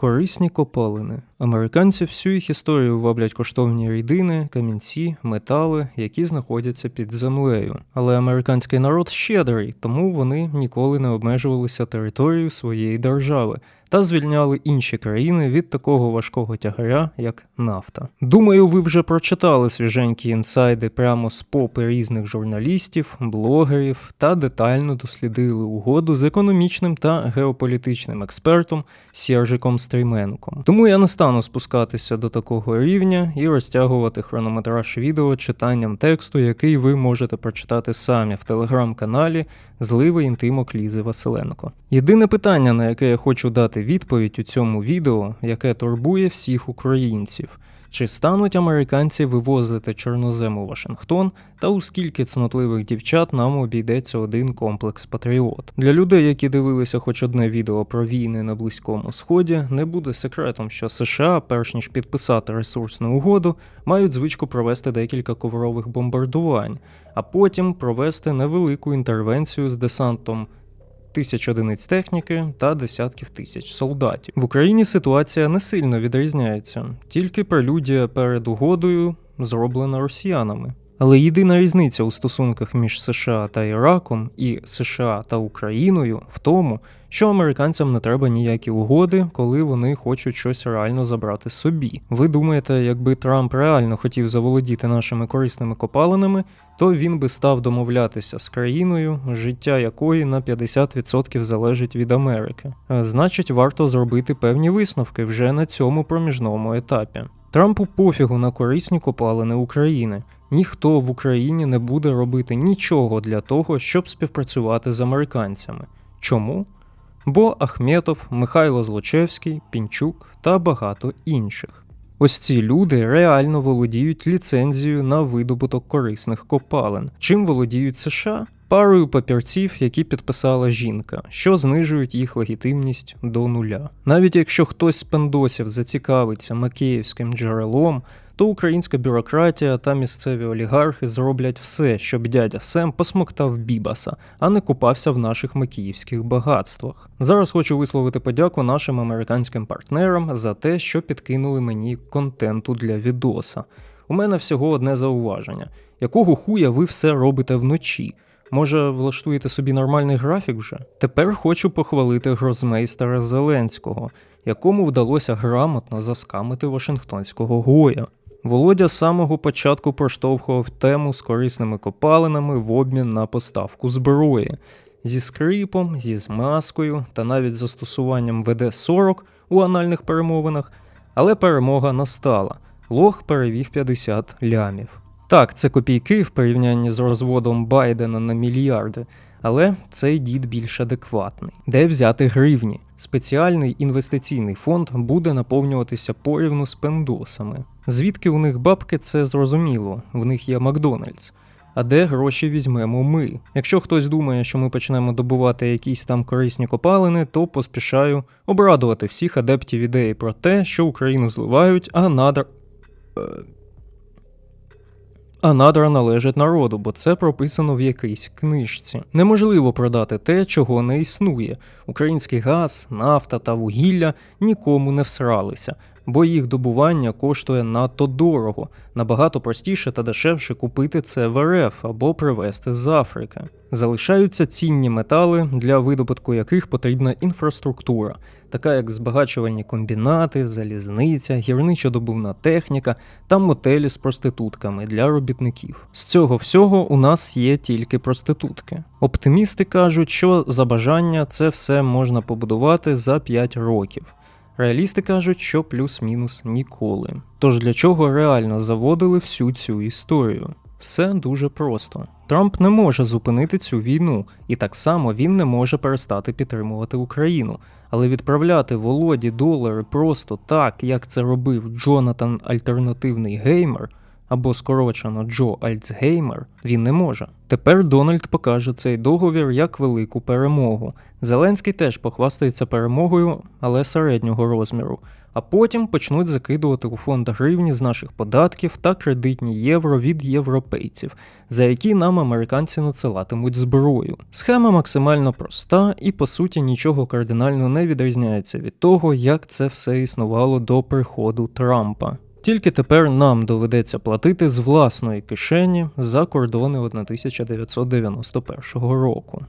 Корисні копалини. Американці всю їх історію ваблять коштовні рідини, камінці, метали, які знаходяться під землею. Але американський народ щедрий, тому вони ніколи не обмежувалися територією своєї держави та звільняли інші країни від такого важкого тягаря, як нафта. Думаю, ви вже прочитали свіженькі інсайди прямо з попи різних журналістів, блогерів та детально дослідили угоду з економічним та геополітичним експертом Сержиком Стрійменком. Тому я не стану спускатися до такого рівня і розтягувати хронометраж відео читанням тексту, який ви можете прочитати самі в телеграм-каналі Зливи інтимок Лізи Василенко. Єдине питання, на яке я хочу дати відповідь у цьому відео, яке турбує всіх українців. Чи стануть американці вивозити чорнозем у Вашингтон, та у скільки цнотливих дівчат нам обійдеться один комплекс Патріот? Для людей, які дивилися хоч одне відео про війни на Близькому Сході, не буде секретом, що США, перш ніж підписати ресурсну угоду, мають звичку провести декілька коврових бомбардувань, а потім провести невелику інтервенцію з десантом тисяч одиниць техніки та десятків тисяч солдатів. В Україні ситуація не сильно відрізняється, тільки прелюдія перед угодою зроблена росіянами. Але єдина різниця у стосунках між США та Іраком і США та Україною в тому, що американцям не треба ніякі угоди, коли вони хочуть щось реально забрати собі. Ви думаєте, якби Трамп реально хотів заволодіти нашими корисними копалинами, то він би став домовлятися з країною, життя якої на 50% залежить від Америки. Значить, варто зробити певні висновки вже на цьому проміжному етапі. Трампу пофігу на корисні копалини України. Ніхто в Україні не буде робити нічого для того, щоб співпрацювати з американцями. Чому? Бо Ахметов, Михайло Злочевський, Пінчук та багато інших. Ось ці люди реально володіють ліцензією на видобуток корисних копалин. Чим володіють США? Парою папірців, які підписала жінка, що знижують їх легітимність до нуля. Навіть якщо хтось з пендосів зацікавиться макеївським джерелом, то українська бюрократія та місцеві олігархи зроблять все, щоб дядя Сем посмоктав бібаса, а не купався в наших макіївських багатствах. Зараз хочу висловити подяку нашим американським партнерам за те, що підкинули мені контенту для відоса. У мене всього одне зауваження: якого хуя ви все робите вночі? Може, влаштуєте собі нормальний графік вже? Тепер хочу похвалити грозмейстера Зеленського, якому вдалося грамотно заскамити Вашингтонського гоя. Володя з самого початку проштовхував тему з корисними копалинами в обмін на поставку зброї зі скрипом, зі змазкою та навіть застосуванням ВД-40 у анальних перемовинах, але перемога настала. Лох перевів 50 лямів. Так, це копійки в порівнянні з розводом Байдена на мільярди, але цей дід більш адекватний. Де взяти гривні? Спеціальний інвестиційний фонд буде наповнюватися порівну з пендосами. Звідки у них бабки, це зрозуміло, в них є Макдональдс. А де гроші візьмемо ми? Якщо хтось думає, що ми почнемо добувати якісь там корисні копалини, то поспішаю обрадувати всіх адептів ідеї про те, що Україну зливають, а надр. А надра належать народу, бо це прописано в якійсь книжці. Неможливо продати те, чого не існує. Український газ, нафта та вугілля нікому не всралися, бо їх добування коштує надто дорого, набагато простіше та дешевше купити це в РФ або привезти з Африки. Залишаються цінні метали, для видобутку яких потрібна інфраструктура, така як збагачувальні комбінати, залізниця, гірничо-добувна техніка та мотелі з проститутками для робітників. З цього всього у нас є тільки проститутки. Оптимісти кажуть, що за бажання це все можна побудувати за 5 років. Реалісти кажуть, що плюс-мінус ніколи. Тож для чого реально заводили всю цю історію? Все дуже просто. Трамп не може зупинити цю війну, і так само він не може перестати підтримувати Україну. Але відправляти Володі долари просто так, як це робив Джонатан Альтернативний геймер, або скорочено Джо Альцгеймер, він не може. Тепер Дональд покаже цей договір як велику перемогу. Зеленський теж похвастається перемогою, але середнього розміру. А потім почнуть закидувати у фонд гривні з наших податків та кредитні євро від європейців, за які нам американці надсилатимуть зброю. Схема максимально проста і по суті нічого кардинально не відрізняється від того, як це все існувало до приходу Трампа. Тільки тепер нам доведеться платити з власної кишені за кордони 1991 року.